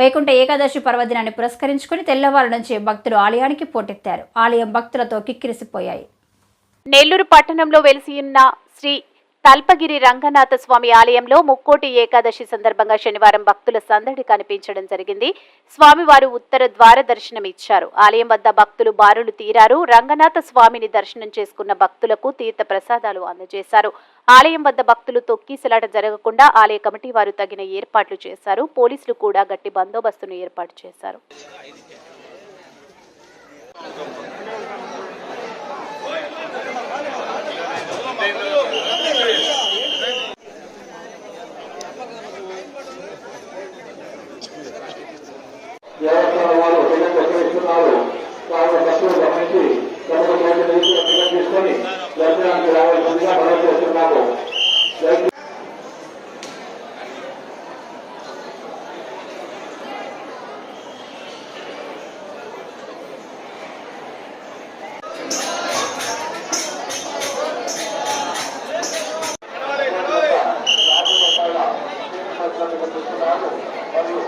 వైకుంఠ ఏకాదశి పర్వదినాన్ని పురస్కరించుకుని తెల్లవారు నుంచి భక్తులు ఆలయానికి పోటెత్తారు. ఆలయం భక్తులతో కిక్కిరిసిపోయాయి. నెల్లూరు పట్టణంలో వెలిసి ఉన్న శ్రీ తల్పగిరి రంగనాథ స్వామి ఆలయంలో ముక్కోటి ఏకాదశి సందర్భంగా శనివారం భక్తుల సందడి కనిపించడం జరిగింది. స్వామివారు ఉత్తర ద్వార దర్శనం ఇచ్చారు. ఆలయం వద్ద భక్తులు బారులు తీరారు. రంగనాథ స్వామిని దర్శనం చేసుకున్న భక్తులకు తీర్థ ప్రసాదాలు అందజేశారు. ఆలయం వద్ద భక్తులు తొక్కిసలాట జరగకుండా ఆలయ కమిటీ వారు తగిన ఏర్పాట్లు చేశారు. పోలీసులు కూడా గట్టి బందోబస్తును ఏర్పాటు చేశారు. దర్శనానికి రావాల్సిందిగా మనం చేస్తున్నాము మరియు